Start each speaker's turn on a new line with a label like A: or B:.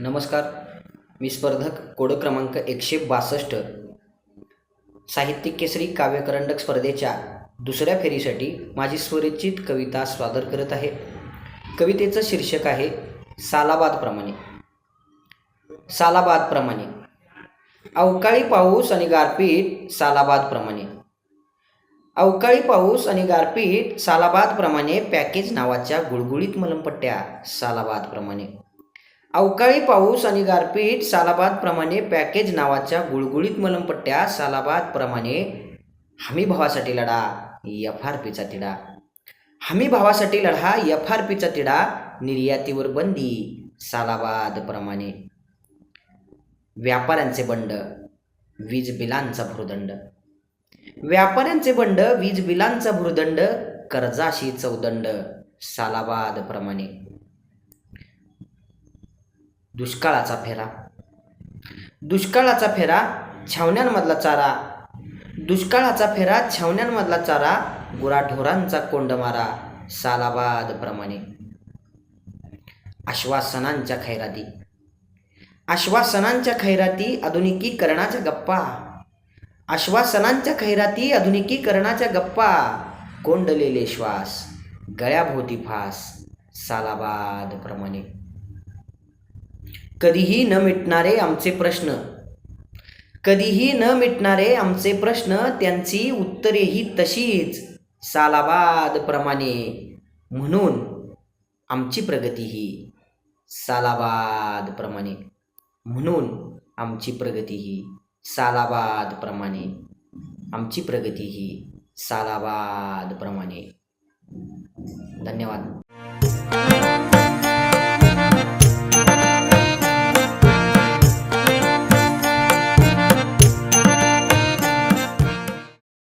A: नमस्कार. मी स्पर्धक कोड क्रमांक एकशे बासष्ट. साहित्यिक केसरी काव्यकरंडक स्पर्धेच्या दुसऱ्या फेरीसाठी माझी स्वरचित कविता सादर करत आहे. कवितेचं शीर्षक आहे सालाबादप्रमाणे. सालाबादप्रमाणे. अवकाळी पाऊस आणि गारपीट सालाबादप्रमाणे. अवकाळी पाऊस आणि गारपीट सालाबादप्रमाणे पॅकेज नावाच्या गुळगुळीत मलमपट्ट्या सालाबादप्रमाणे. अवकाळी पाऊस आणि गारपीट सालाबादप्रमाणे पॅकेज नावाच्या गुळगुळीत मलमपट्ट्या सालाबादप्रमाणे हमी भावासाठी लढा एफ आर पीचा तिढा. हमी भावासाठी लढा एफ आर पीचा तिढा निर्यातीवर बंदी सालाबादप्रमाणे व्यापाऱ्यांचे बंड वीज बिलांचा भुर्दंड. व्यापाऱ्यांचे बंड वीज बिलांचा भुर्दंड कर्जाशी चौदंड सालाबादप्रमाणे दुष्काळाचा फेरा. दुष्काळाचा फेरा छावण्यांमधला चारा. दुष्काळाचा फेरा छावण्यांमधला चारा गुराढोरांचा कोंडमारा. सालाबादप्रमाणे आश्वासनांच्या खैराती. आश्वासनांच्या खैराती आधुनिकीकरणाच्या गप्पा. आश्वासनांच्या खैराती आधुनिकीकरणाच्या गप्पा. कोंडलेले श्वास गळ्याभोवती फास. सालाबादप्रमाणे कधीही न मिटणारे आमचे प्रश्न. कधीही न मिटणारे आमचे प्रश्न त्यांची उत्तरेही तशीच सालाबादप्रमाणे म्हणून आमची प्रगती ही सालाबादप्रमाणे म्हणून आमची प्रगती ही सालाबादप्रमाणे आमची प्रगती ही सालाबादप्रमाणे धन्यवाद.